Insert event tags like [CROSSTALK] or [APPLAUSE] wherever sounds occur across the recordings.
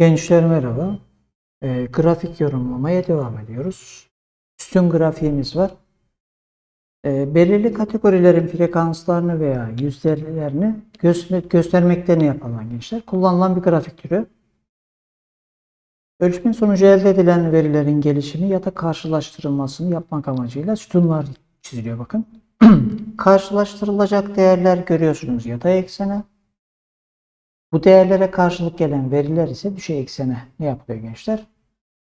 Gençler merhaba. Ee, grafik yorumlamaya devam ediyoruz. Üstün grafiğimiz var. Ee, belirli kategorilerin frekanslarını veya yüzdelerini göster göstermekte ne yapılan gençler? Kullanılan bir grafik türü. Ölçümün sonucu elde edilen verilerin gelişimi ya da karşılaştırılmasını yapmak amacıyla sütunlar çiziliyor bakın. [CLEARS THROAT] Karşılaştırılacak değerler görüyorsunuz ya da eksene. Bu değerlere karşılık gelen veriler ise düşey eksene ne yapılıyor gençler?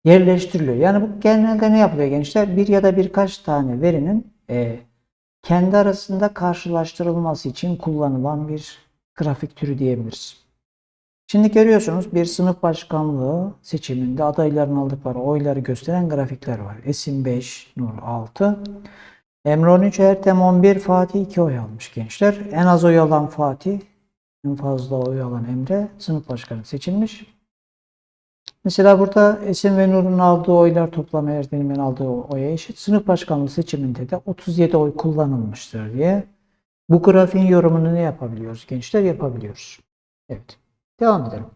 Yerleştiriliyor. Yani bu genelde ne yapılıyor gençler? Bir ya da birkaç tane verinin e, kendi arasında karşılaştırılması için kullanılan bir grafik türü diyebiliriz. Şimdi görüyorsunuz bir sınıf başkanlığı seçiminde adayların aldıkları oyları gösteren grafikler var. Esin 5, Nur 6. Emre 13, Ertem 11, Fatih 2 oy almış gençler. En az oy alan Fatih, en fazla oy alan Emre sınıf başkanı seçilmiş. Mesela burada Esin ve Nur'un aldığı oylar toplamı Erdem'in aldığı oya eşit. Sınıf başkanlığı seçiminde de 37 oy kullanılmıştır diye bu grafiğin yorumunu ne yapabiliyoruz gençler? Yapabiliyoruz. Evet. Devam edelim.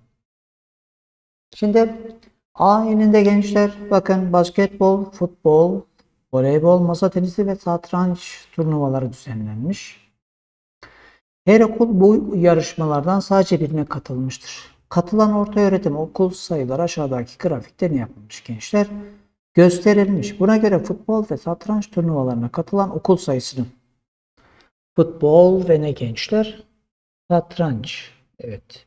Şimdi A eninde gençler bakın basketbol, futbol, voleybol, masa tenisi ve satranç turnuvaları düzenlenmiş. Her okul bu yarışmalardan sadece birine katılmıştır. Katılan orta öğretim okul sayıları aşağıdaki grafikte ne yapılmış gençler? Gösterilmiş. Buna göre futbol ve satranç turnuvalarına katılan okul sayısının futbol ve ne gençler? Satranç. Evet.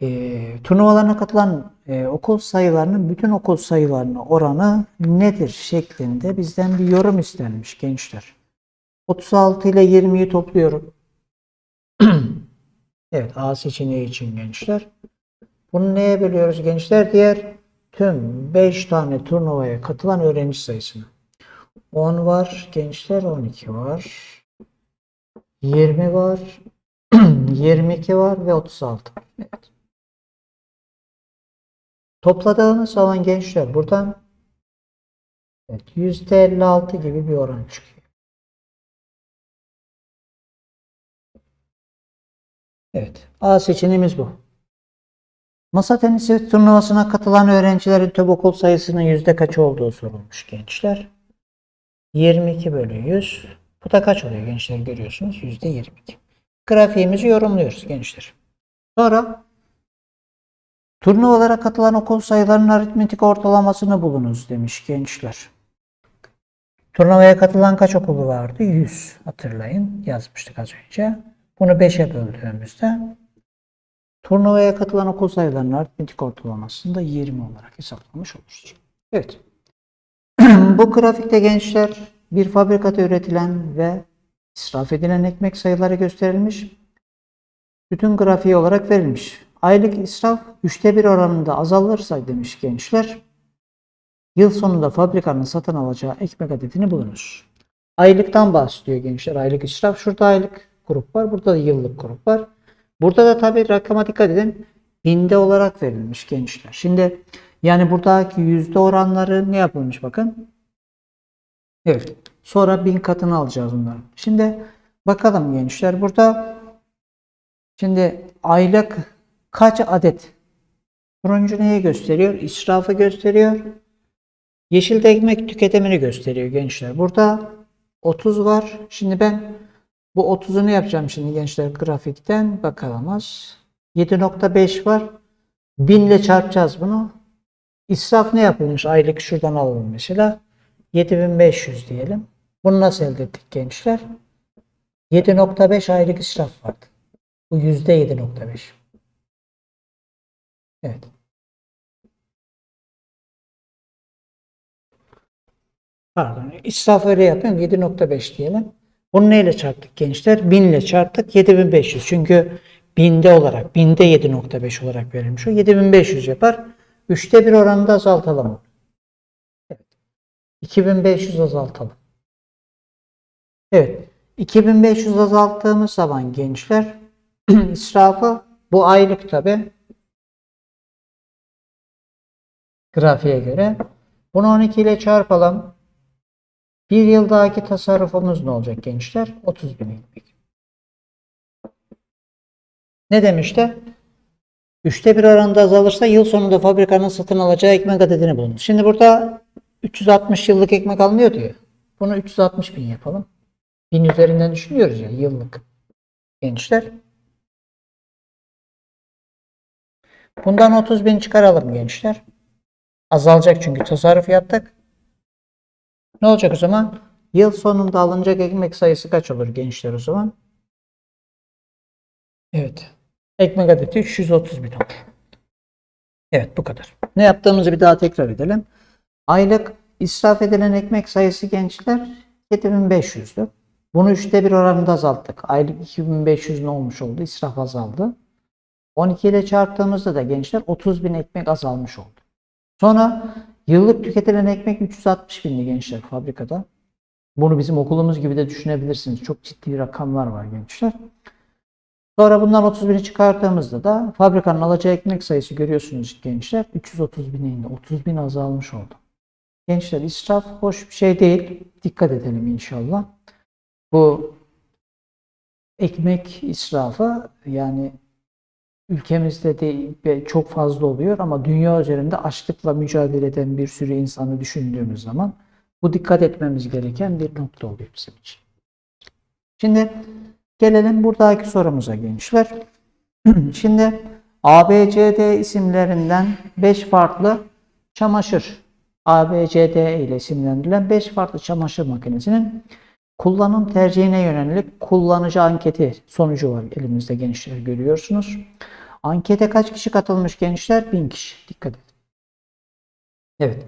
E, turnuvalarına katılan e, okul sayılarının bütün okul sayılarına oranı nedir şeklinde bizden bir yorum istenmiş gençler. 36 ile 20'yi topluyorum. [CLEARS THROAT] evet A seçeneği için gençler. Bunu neye bölüyoruz gençler? Diğer tüm 5 tane turnuvaya katılan öğrenci sayısını. 10 var gençler 12 var. 20 var. [CLEARS THROAT] 22 var ve 36 var. Evet. Topladığımız zaman gençler buradan evet, %56 gibi bir oran çıkıyor. Evet. A seçeneğimiz bu. Masa tenisi turnuvasına katılan öğrencilerin tüm okul sayısının yüzde kaç olduğu sorulmuş gençler. 22 bölü 100. Bu da kaç oluyor gençler görüyorsunuz? Yüzde 22. Grafiğimizi yorumluyoruz gençler. Sonra turnuvalara katılan okul sayılarının aritmetik ortalamasını bulunuz demiş gençler. Turnuvaya katılan kaç okulu vardı? 100 hatırlayın yazmıştık az önce. Bunu 5'e böldüğümüzde turnuvaya katılan okul sayılarının aritmetik ortalamasını da 20 olarak hesaplamış oluruz. Evet. [CLEARS THROAT] Bu grafikte gençler bir fabrikada üretilen ve israf edilen ekmek sayıları gösterilmiş. Bütün grafiği olarak verilmiş. Aylık israf üçte bir oranında azalırsa demiş gençler. Yıl sonunda fabrikanın satın alacağı ekmek adetini bulunuz. Aylıktan bahsediyor gençler. Aylık israf. Şurada aylık grup var. Burada da yıllık grup var. Burada da tabii rakama dikkat edin. Binde olarak verilmiş gençler. Şimdi yani buradaki yüzde oranları ne yapılmış bakın. Evet. Sonra bin katını alacağız bunların. Şimdi bakalım gençler. Burada şimdi aylık kaç adet? Turuncu neyi gösteriyor? İsrafı gösteriyor. Yeşil de ekmek tüketimini gösteriyor gençler. Burada 30 var. Şimdi ben bu 30'u ne yapacağım şimdi gençler grafikten bakalımız. 7.5 var. 1000 ile çarpacağız bunu. İsraf ne yapılmış? Aylık şuradan alalım mesela. 7500 diyelim. Bunu nasıl elde ettik gençler? 7.5 aylık israf vardı. Bu %7.5. Evet. Pardon. İsraf öyle yapıyorum. 7.5 diyelim. Bunu neyle çarptık gençler? 1000 ile çarptık. 7500. Çünkü binde olarak, binde 7.5 olarak verilmiş o. 7500 yapar. Üçte bir oranında azaltalım. Evet. 2500 azaltalım. Evet. 2500 azalttığımız zaman gençler [CLEARS THROAT] israfı bu aylık tabi grafiğe göre. Bunu 12 ile çarpalım. Bir yıldaki tasarrufumuz ne olacak gençler? 30 bin ekmek. Ne demişti? Üçte bir oranında azalırsa yıl sonunda fabrikanın satın alacağı ekmek adedini bulunuz. Şimdi burada 360 yıllık ekmek alınıyor diyor. Bunu 360 bin yapalım. Bin üzerinden düşünüyoruz ya yıllık. Gençler. Bundan 30 bin çıkaralım gençler. Azalacak çünkü tasarruf yaptık. Ne olacak o zaman? Yıl sonunda alınacak ekmek sayısı kaç olur gençler o zaman? Evet. Ekmek adeti 330 bin olur. Evet bu kadar. Ne yaptığımızı bir daha tekrar edelim. Aylık israf edilen ekmek sayısı gençler 7500'dü. Bunu üçte bir oranında azalttık. Aylık 2500 ne olmuş oldu? İsraf azaldı. 12 ile çarptığımızda da gençler 30 bin ekmek azalmış oldu. Sonra yıllık tüketilen ekmek 360 bindi gençler fabrikada. Bunu bizim okulumuz gibi de düşünebilirsiniz. Çok ciddi rakamlar var gençler. Sonra bundan 30 bini çıkarttığımızda da fabrikanın alacağı ekmek sayısı görüyorsunuz gençler 330 bine indi. 30 bin azalmış oldu. Gençler israf hoş bir şey değil. Dikkat edelim inşallah. Bu ekmek israfı yani ülkemizde de çok fazla oluyor ama dünya üzerinde açlıkla mücadele eden bir sürü insanı düşündüğümüz zaman bu dikkat etmemiz gereken bir nokta oluyor bizim için. Şimdi gelelim buradaki sorumuza gençler. [CLEARS THROAT] Şimdi ABCD isimlerinden 5 farklı çamaşır ABCD ile isimlendirilen 5 farklı çamaşır makinesinin kullanım tercihine yönelik kullanıcı anketi sonucu var elimizde gençler görüyorsunuz. Ankete kaç kişi katılmış gençler? 1000 kişi. Dikkat edin. Evet.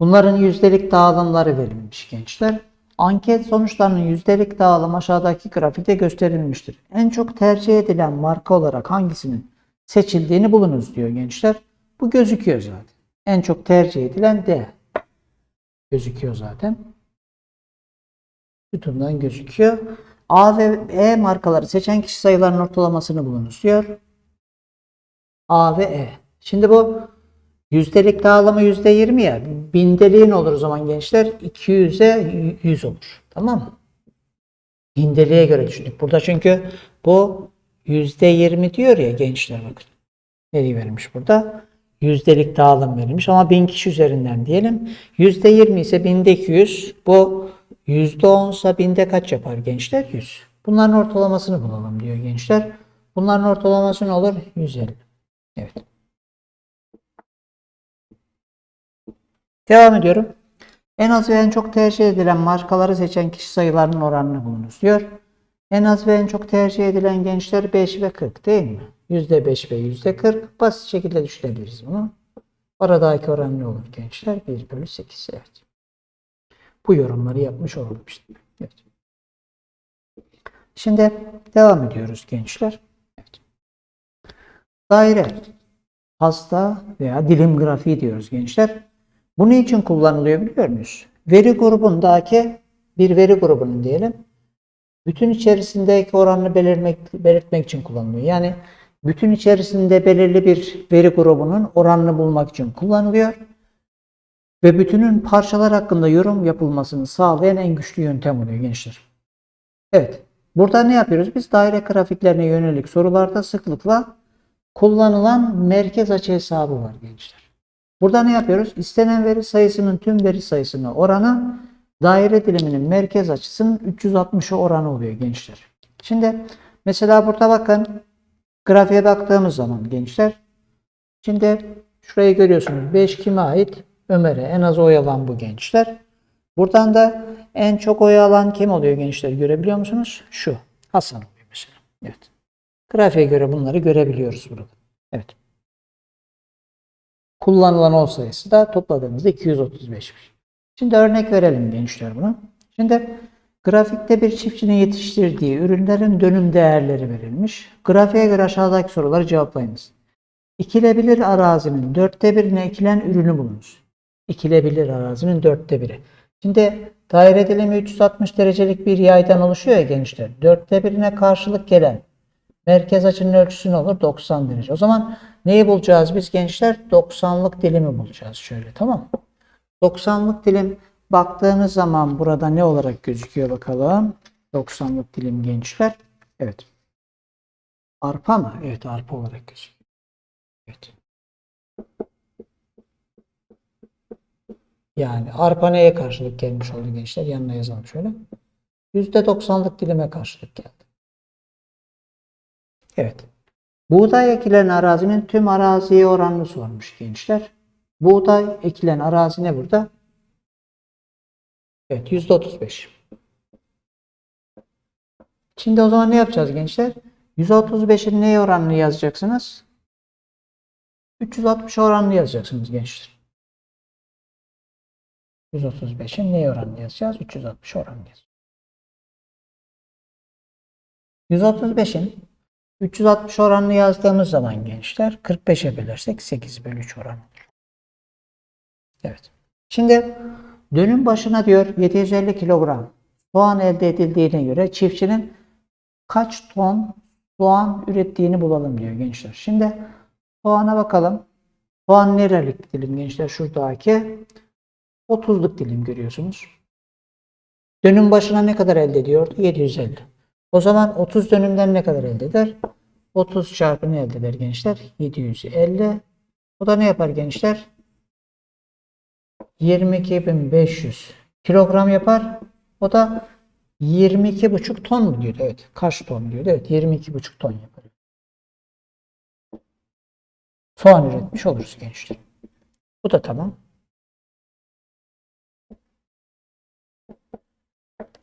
Bunların yüzdelik dağılımları verilmiş gençler. Anket sonuçlarının yüzdelik dağılım aşağıdaki grafikte gösterilmiştir. En çok tercih edilen marka olarak hangisinin seçildiğini bulunuz diyor gençler. Bu gözüküyor zaten. En çok tercih edilen D. Gözüküyor zaten. Sütundan gözüküyor. A ve E markaları seçen kişi sayılarının ortalamasını bulunuz diyor. A ve E. Şimdi bu yüzdelik dağılımı yüzde yirmi ya. Bindeliğin olur o zaman gençler. 200'e 100 olur. Tamam mı? Bindeliğe göre düşündük. Burada çünkü bu yüzde yirmi diyor ya gençler bakın. Neyi vermiş burada? Yüzdelik dağılım verilmiş ama 1000 kişi üzerinden diyelim. Yüzde yirmi ise binde 200. Bu yüzde onsa binde kaç yapar gençler? 100. Bunların ortalamasını bulalım diyor gençler. Bunların ortalaması ne olur? 150. Evet. Devam ediyorum. En az ve en çok tercih edilen markaları seçen kişi sayılarının oranını bulunuz diyor. En az ve en çok tercih edilen gençler 5 ve 40 değil mi? %5 ve %40. Basit şekilde düşünebiliriz bunu. Aradaki oran ne olur gençler? 1 bölü 8. Evet. Bu yorumları yapmış olalım. Evet. Şimdi devam ediyoruz gençler. Daire, hasta veya dilim grafiği diyoruz gençler. Bu ne için kullanılıyor biliyor muyuz? Veri grubundaki bir veri grubunun diyelim. Bütün içerisindeki oranını belirtmek, belirtmek için kullanılıyor. Yani bütün içerisinde belirli bir veri grubunun oranını bulmak için kullanılıyor. Ve bütünün parçalar hakkında yorum yapılmasını sağlayan en güçlü yöntem oluyor gençler. Evet. Burada ne yapıyoruz? Biz daire grafiklerine yönelik sorularda sıklıkla kullanılan merkez açı hesabı var gençler. Burada ne yapıyoruz? İstenen veri sayısının tüm veri sayısına oranı daire diliminin merkez açısının 360'a oranı oluyor gençler. Şimdi mesela burada bakın grafiğe baktığımız zaman gençler şimdi şurayı görüyorsunuz. 5 kime ait? Ömer'e. En az oy alan bu gençler. Buradan da en çok oy alan kim oluyor gençler? Görebiliyor musunuz? Şu. Hasan. Evet. Grafiğe göre bunları görebiliyoruz burada. Evet. Kullanılan oy sayısı da topladığımızda 235'miş. Şimdi örnek verelim gençler buna. Şimdi grafikte bir çiftçinin yetiştirdiği ürünlerin dönüm değerleri verilmiş. Grafiğe göre aşağıdaki soruları cevaplayınız. İkilebilir arazinin dörtte birine ekilen ürünü bulunuz. İkilebilir arazinin dörtte biri. Şimdi daire dilimi 360 derecelik bir yaydan oluşuyor ya gençler. Dörtte birine karşılık gelen merkez açının ölçüsü ne olur? 90 derece. O zaman neyi bulacağız biz gençler? 90'lık dilimi bulacağız şöyle tamam mı? 90'lık dilim baktığınız zaman burada ne olarak gözüküyor bakalım? 90'lık dilim gençler. Evet. Arpa mı? Evet arpa olarak gözüküyor. Evet. Yani arpa neye karşılık gelmiş oldu gençler? Yanına yazalım şöyle. %90'lık dilime karşılık geldi. Evet. Buğday ekilen arazinin tüm araziye oranını sormuş gençler. Buğday ekilen arazi ne burada? Evet %35. Şimdi o zaman ne yapacağız gençler? 135'in neye oranını yazacaksınız? 360 oranını yazacaksınız gençler. 135'in neye oranını yazacağız? 360 oranını yazacağız. 135'in 360 oranını yazdığımız zaman gençler 45'e bölersek 8 bölü 3 oranı. Evet. Şimdi dönüm başına diyor 750 kilogram soğan elde edildiğine göre çiftçinin kaç ton soğan ürettiğini bulalım diyor gençler. Şimdi soğana bakalım. Soğan nerelik dilim gençler? Şuradaki 30'luk dilim görüyorsunuz. Dönüm başına ne kadar elde ediyordu? 750. O zaman 30 dönümden ne kadar elde eder? 30 çarpı ne elde eder gençler? 750. O da ne yapar gençler? 22.500 kilogram yapar. O da 22,5 ton mu diyordu? Evet. Kaç ton diyordu? Evet. 22,5 ton yapar. Soğan üretmiş oluruz gençler. Bu da tamam.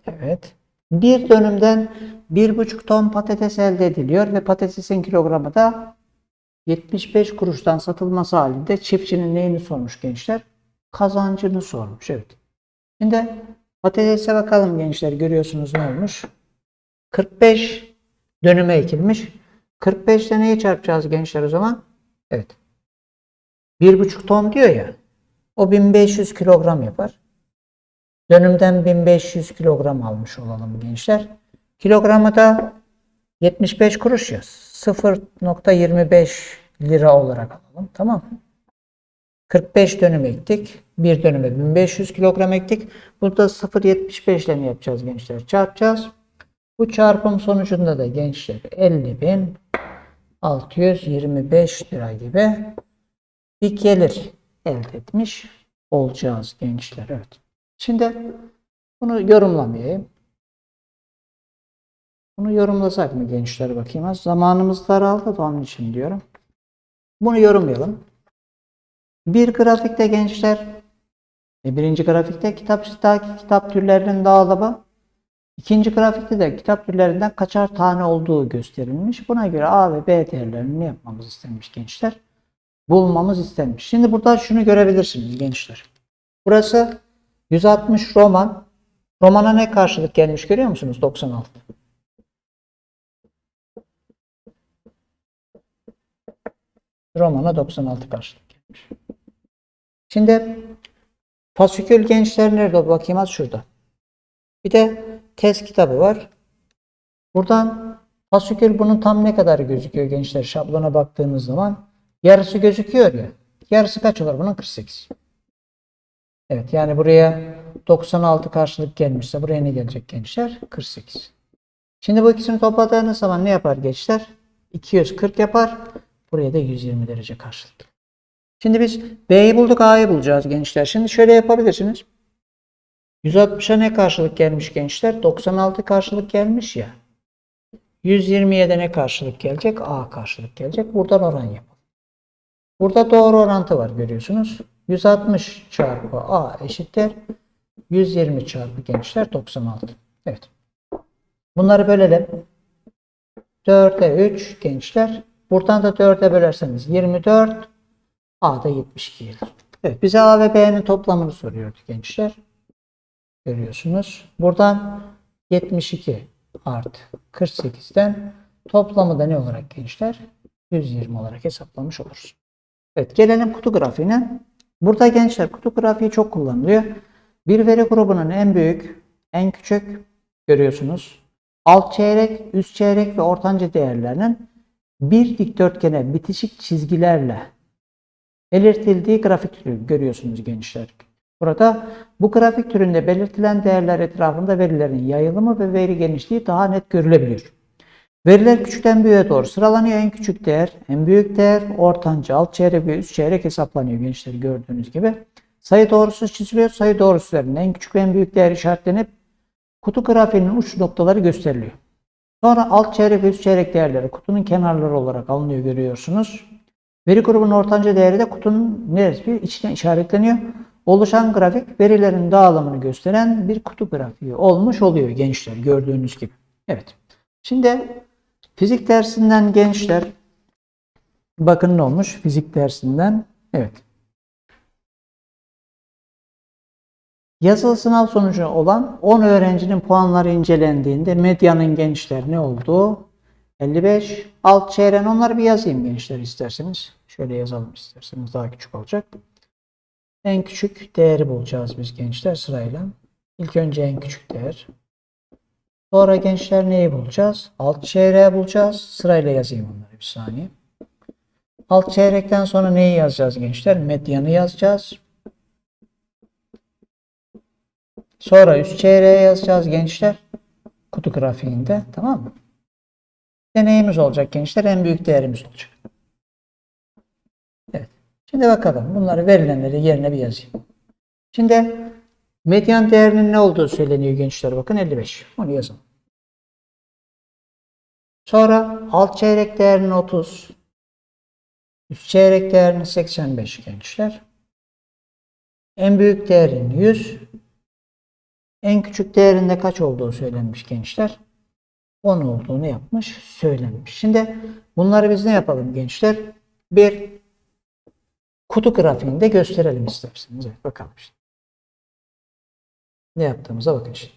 Evet. Bir dönümden 1,5 ton patates elde ediliyor ve patatesin kilogramı da 75 kuruştan satılması halinde çiftçinin neyini sormuş gençler? Kazancını sormuş. Evet. Şimdi patatese bakalım gençler. Görüyorsunuz ne olmuş? 45 dönüme ekilmiş. 45 ile neyi çarpacağız gençler o zaman? Evet. 1,5 ton diyor ya. O 1500 kilogram yapar. Dönümden 1500 kilogram almış olalım gençler. Kilogramı da 75 kuruş ya. 0.25 lira olarak alalım. Tamam mı? 45 dönüm ektik. Bir dönüme 1500 kilogram ektik. Burada 0.75 ile ne yapacağız gençler? Çarpacağız. Bu çarpım sonucunda da gençler 50.625 lira gibi bir gelir elde etmiş olacağız gençler. Evet. Şimdi bunu yorumlamayayım. Bunu yorumlasak mı gençler bakayım. Zamanımız daraldı da onun için diyorum. Bunu yorumlayalım. Bir grafikte gençler e, birinci grafikte kitapçıdaki kitap türlerinin dağılımı ikinci grafikte de kitap türlerinden kaçar tane olduğu gösterilmiş. Buna göre A ve B değerlerini yapmamız istenmiş gençler? Bulmamız istenmiş. Şimdi burada şunu görebilirsiniz gençler. Burası 160 roman. Romana ne karşılık gelmiş görüyor musunuz? 96. Romana 96 karşılık gelmiş. Şimdi fasikül gençler nerede? Bakayım az şurada. Bir de test kitabı var. Buradan fasikül bunun tam ne kadar gözüküyor gençler? Şablona baktığınız zaman yarısı gözüküyor ya. Yarısı kaç olur bunun? 48. Evet yani buraya 96 karşılık gelmişse buraya ne gelecek gençler? 48. Şimdi bu ikisini topladığınız zaman ne yapar gençler? 240 yapar. Buraya da 120 derece karşılık. Şimdi biz B'yi bulduk A'yı bulacağız gençler. Şimdi şöyle yapabilirsiniz. 160'a ne karşılık gelmiş gençler? 96 karşılık gelmiş ya. 120'ye de ne karşılık gelecek? A karşılık gelecek. Buradan oran yapalım. Burada doğru orantı var görüyorsunuz. 160 çarpı A eşittir. 120 çarpı gençler 96. Evet. Bunları bölelim. 4'e 3 gençler. Buradan da 4'e bölerseniz 24. A da 72 gelir. Evet bize A ve B'nin toplamını soruyordu gençler. Görüyorsunuz. Buradan 72 artı 48'den toplamı da ne olarak gençler? 120 olarak hesaplamış oluruz. Evet gelelim kutu grafiğine. Burada gençler kutu grafiği çok kullanılıyor. Bir veri grubunun en büyük, en küçük görüyorsunuz. Alt çeyrek, üst çeyrek ve ortanca değerlerinin bir dikdörtgene bitişik çizgilerle belirtildiği grafik türü görüyorsunuz gençler. Burada bu grafik türünde belirtilen değerler etrafında verilerin yayılımı ve veri genişliği daha net görülebiliyor. Veriler küçükten büyüğe doğru sıralanıyor. En küçük değer, en büyük değer, ortanca, alt çeyrek ve üst çeyrek hesaplanıyor gençler gördüğünüz gibi. Sayı doğrusu çiziliyor. Sayı doğrusu en küçük ve en büyük değer işaretlenip kutu grafiğinin uç noktaları gösteriliyor. Sonra alt çeyrek ve üst çeyrek değerleri kutunun kenarları olarak alınıyor görüyorsunuz. Veri grubunun ortanca değeri de kutunun neresi? içine işaretleniyor. Oluşan grafik verilerin dağılımını gösteren bir kutu grafiği olmuş oluyor gençler gördüğünüz gibi. Evet. Şimdi fizik dersinden gençler bakın ne olmuş fizik dersinden. Evet. Yazılı sınav sonucu olan 10 öğrencinin puanları incelendiğinde medyanın gençler ne oldu? 55. Alt çeyreğin onları bir yazayım gençler isterseniz. Şöyle yazalım isterseniz daha küçük olacak. En küçük değeri bulacağız biz gençler sırayla. İlk önce en küçük değer. Sonra gençler neyi bulacağız? Alt çeyreği bulacağız. Sırayla yazayım onları bir saniye. Alt çeyrekten sonra neyi yazacağız gençler? Medyanı yazacağız. Sonra üst çeyreğe yazacağız gençler. Kutu grafiğinde. Tamam mı? Deneyimiz olacak gençler. En büyük değerimiz olacak. Evet. Şimdi bakalım. Bunları verilenleri yerine bir yazayım. Şimdi medyan değerinin ne olduğu söyleniyor gençler. Bakın 55. Onu yazalım. Sonra alt çeyrek değerinin 30. Üst çeyrek değerinin 85 gençler. En büyük değerin 100. En küçük değerinde kaç olduğu söylenmiş gençler. 10 olduğunu yapmış, söylenmiş. Şimdi bunları biz ne yapalım gençler? Bir kutu grafiğinde gösterelim isterseniz. Evet, bakalım işte. Ne yaptığımıza bakın şimdi.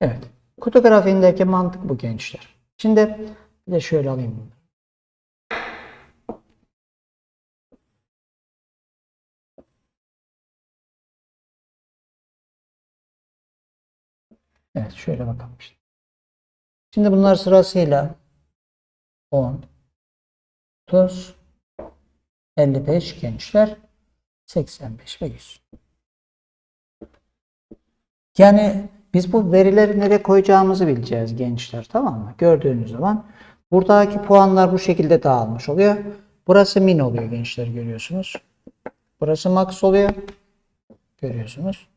Evet. Kutu grafiğindeki mantık bu gençler. Şimdi bir de şöyle alayım bunu. Evet şöyle bakalım işte. Şimdi bunlar sırasıyla 10, 30, 55 gençler, 85 ve 100. Yani biz bu verileri nereye koyacağımızı bileceğiz gençler tamam mı? Gördüğünüz zaman buradaki puanlar bu şekilde dağılmış oluyor. Burası min oluyor gençler görüyorsunuz. Burası max oluyor. Görüyorsunuz.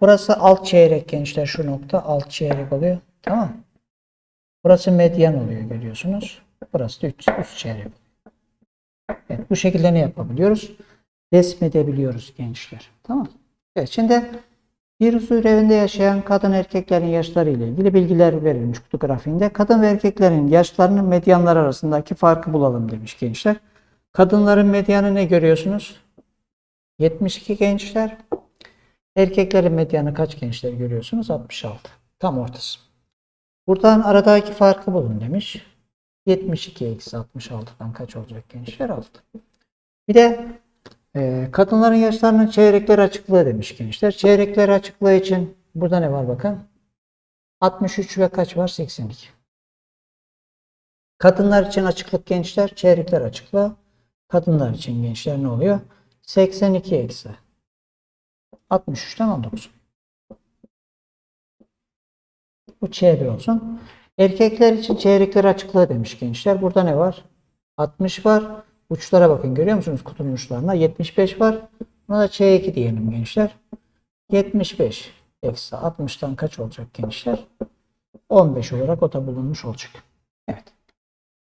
Burası alt çeyrek gençler şu nokta alt çeyrek oluyor. Tamam mı? Burası medyan oluyor görüyorsunuz. Burası da üst, üst çeyrek. Evet, bu şekilde ne yapabiliyoruz? Resmedebiliyoruz gençler. Tamam. Evet şimdi bir huzur evinde yaşayan kadın erkeklerin yaşları ile ilgili bilgiler verilmiş kutu grafiğinde. Kadın ve erkeklerin yaşlarının medyanlar arasındaki farkı bulalım demiş gençler. Kadınların medyanı ne görüyorsunuz? 72 gençler. Erkeklerin medyanı kaç gençler görüyorsunuz? 66. Tam ortası. Buradan aradaki farkı bulun demiş. 72 eksi 66'dan kaç olacak gençler? 6. Bir de e, kadınların yaşlarının çeyrekler açıklığı demiş gençler. Çeyrekler açıklığı için burada ne var bakın. 63 ve kaç var? 82. Kadınlar için açıklık gençler, çeyrekler açıklığı. Kadınlar için gençler ne oluyor? 82 eksi 63'ten 19. Bu çevre olsun. Erkekler için çeyrekler açıklığı demiş gençler. Burada ne var? 60 var. Uçlara bakın görüyor musunuz kutunun uçlarına? 75 var. Buna da Ç2 diyelim gençler. 75 eksi 60'tan kaç olacak gençler? 15 olarak o da bulunmuş olacak. Evet.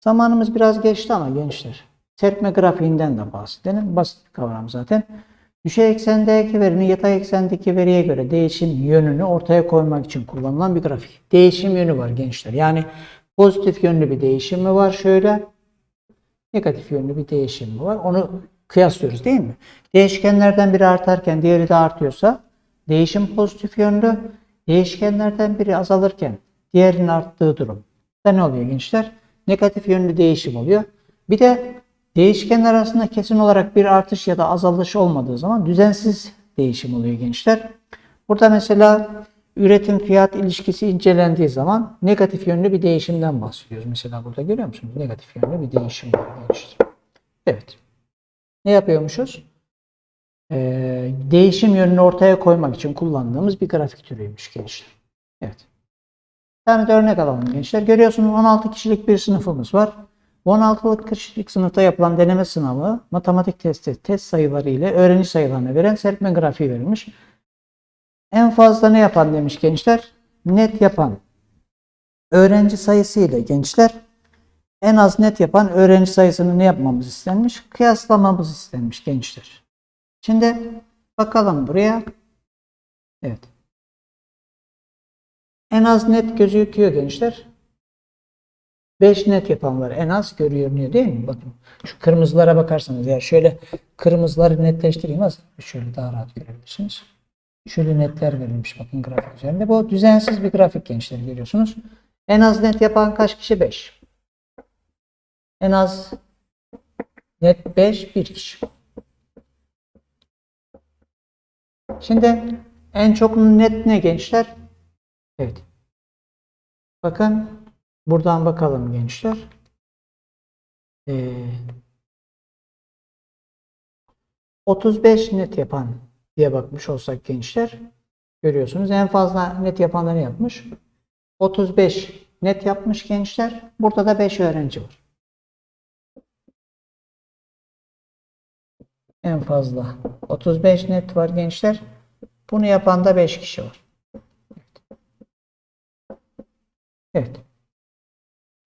Zamanımız biraz geçti ama gençler. Serpme grafiğinden de bahsedelim. Basit bir kavram zaten. Düşey eksendeki verinin yatay eksendeki veriye göre değişim yönünü ortaya koymak için kullanılan bir grafik. Değişim yönü var gençler. Yani pozitif yönlü bir değişim mi var şöyle? Negatif yönlü bir değişim mi var? Onu kıyaslıyoruz değil mi? Değişkenlerden biri artarken diğeri de artıyorsa değişim pozitif yönlü. Değişkenlerden biri azalırken diğerinin arttığı durum. Da ne oluyor gençler? Negatif yönlü değişim oluyor. Bir de Değişkenler arasında kesin olarak bir artış ya da azalış olmadığı zaman düzensiz değişim oluyor gençler. Burada mesela üretim fiyat ilişkisi incelendiği zaman negatif yönlü bir değişimden bahsediyoruz. Mesela burada görüyor musunuz? Negatif yönlü bir değişim var gençler. Evet. Ne yapıyormuşuz? Ee, değişim yönünü ortaya koymak için kullandığımız bir grafik türüymüş gençler. Evet. Bir tane de örnek alalım gençler. Görüyorsunuz 16 kişilik bir sınıfımız var. Bu 16 kişilik sınıfta yapılan deneme sınavı matematik testi test sayıları ile öğrenci sayılarını veren serpme grafiği verilmiş. En fazla ne yapan demiş gençler? Net yapan öğrenci sayısı ile gençler en az net yapan öğrenci sayısını ne yapmamız istenmiş? Kıyaslamamız istenmiş gençler. Şimdi bakalım buraya. Evet. En az net gözüküyor gençler. 5 net yapan var. En az görünüyor değil mi? Bakın şu kırmızılara bakarsanız ya şöyle kırmızıları netleştireyim az. Şöyle daha rahat görebilirsiniz. Şöyle netler verilmiş bakın grafik üzerinde. Bu düzensiz bir grafik gençler görüyorsunuz. En az net yapan kaç kişi? 5. En az net 5 bir kişi. Şimdi en çok net ne gençler? Evet. Bakın buradan bakalım gençler. Ee, 35 net yapan diye bakmış olsak gençler görüyorsunuz. En fazla net yapanları yapmış. 35 net yapmış gençler. Burada da 5 öğrenci var. En fazla 35 net var gençler. Bunu yapan da 5 kişi var. Evet.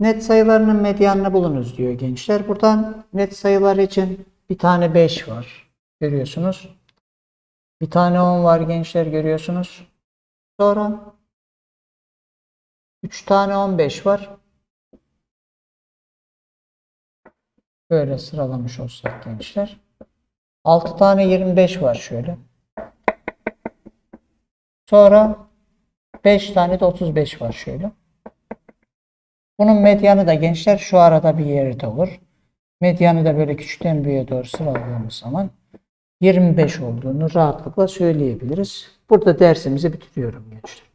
Net sayılarının medyanını bulunuz diyor gençler. Buradan net sayılar için bir tane 5 var. Görüyorsunuz. Bir tane 10 var gençler görüyorsunuz. Sonra 3 tane 15 var. Böyle sıralamış olsak gençler. 6 tane 25 var şöyle. Sonra 5 tane de 35 var şöyle. Bunun medyanı da gençler şu arada bir yerde olur. Medyanı da böyle küçükten büyüğe doğru sıraladığımız zaman 25 olduğunu rahatlıkla söyleyebiliriz. Burada dersimizi bitiriyorum gençler.